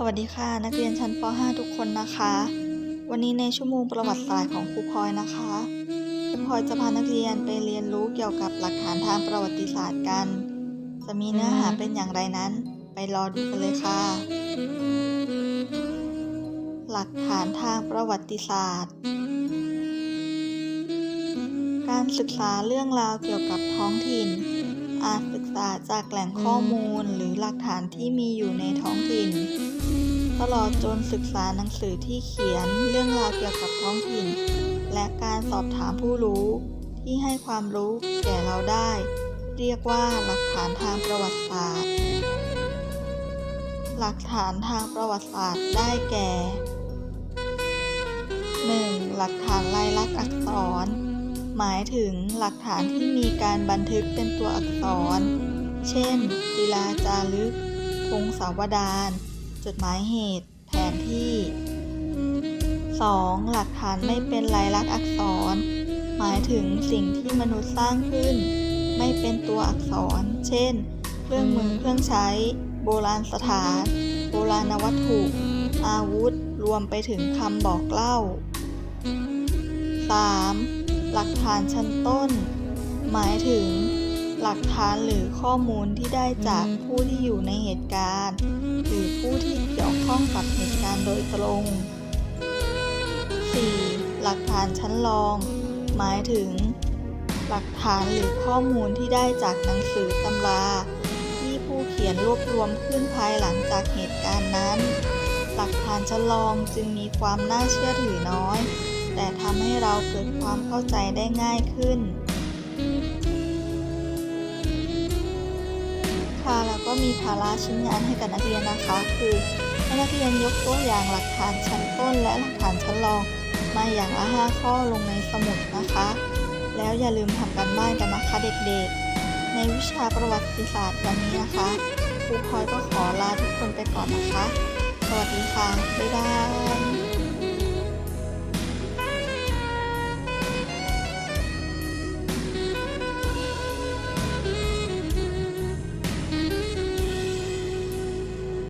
สวัสดีค่ะนักเรียนชั้นป .5 ทุกคนนะคะ วันนี้ในชั่วโมงประวัติศาสตร์ของครูพลอยนะคะครูพลอยจะพานักเรียนไปเรียนรู้เกี่ยวกับหลักฐานทางประวัติศาสตร์กัน จะมีเนื้อหาเป็นอย่างไรนั้น ไปรอดูกันเลยค่ะ หลักฐานทางประวัติศาสตร์ การศึกษาเรื่องราวเกี่ยวกับท้องถิ่น อาจศึกษาจากแหล่งข้อมูลหรือหลักฐานที่มีอยู่ในท้องถิ่น ตลอดจนศึกษาหนังสือที่เขียนเรื่องราวเกี่ยวกับท้องถิ่น และการสอบถามผู้รู้ที่ให้ความรู้แก่เราได้ เรียกว่าหลักฐานทางประวัติศาสตร์ หลักฐานทางประวัติศาสตร์ได้แก่ 1. หลักฐานลายลักษณ์อักษร หมายถึงหลักฐานที่มีการบันทึกเป็นตัวอักษร เช่นศิลาจารึกพงศาวดาร จดหมายเหตุ แผนที่ 2. หลักฐานไม่เป็นลายลักษณ์อักษร หมายถึงสิ่งที่มนุษย์สร้างขึ้น ไม่เป็นตัวอักษร เช่น เครื่องมือเครื่องใช้ โบราณสถาน โบราณวัตถุ อาวุธ รวมไปถึงคำบอกเล่า 3. หลักฐานชั้นต้น หมายถึง หลักฐานหรือข้อมูลที่ได้จากผู้ที่อยู่ในเหตุการณ์ หรือผู้ที่เกี่ยวข้องกับเหตุการณ์โดยตรง 4. หลักฐานชั้นรอง หมายถึง หลักฐานหรือข้อมูลที่ได้จากหนังสือตำราที่ผู้เขียนรวบรวมขึ้นภายหลังจากเหตุการณ์นั้น หลักฐานชั้นรองจึงมีความน่าเชื่อถือน้อย แต่ทำให้เราเกิดความเข้าใจได้ง่ายขึ้น ค่ะแล้วก็มีภาระชิ้นงานให้กับนักเรียนนะคะ คือให้นักเรียนยกตัวอย่างหลักฐานชั้นต้นและหลักฐานชั้นรองมาอย่างละ5ข้อลงในสมุดนะคะ แล้วอย่าลืมทำการบ้านกันนะคะเด็กๆ ในวิชาประวัติศาสตร์วันนี้นะคะครูพลอยก็ขอลาทุกคนไปก่อนนะคะ สวัสดีค่ะ บ๊ายบาย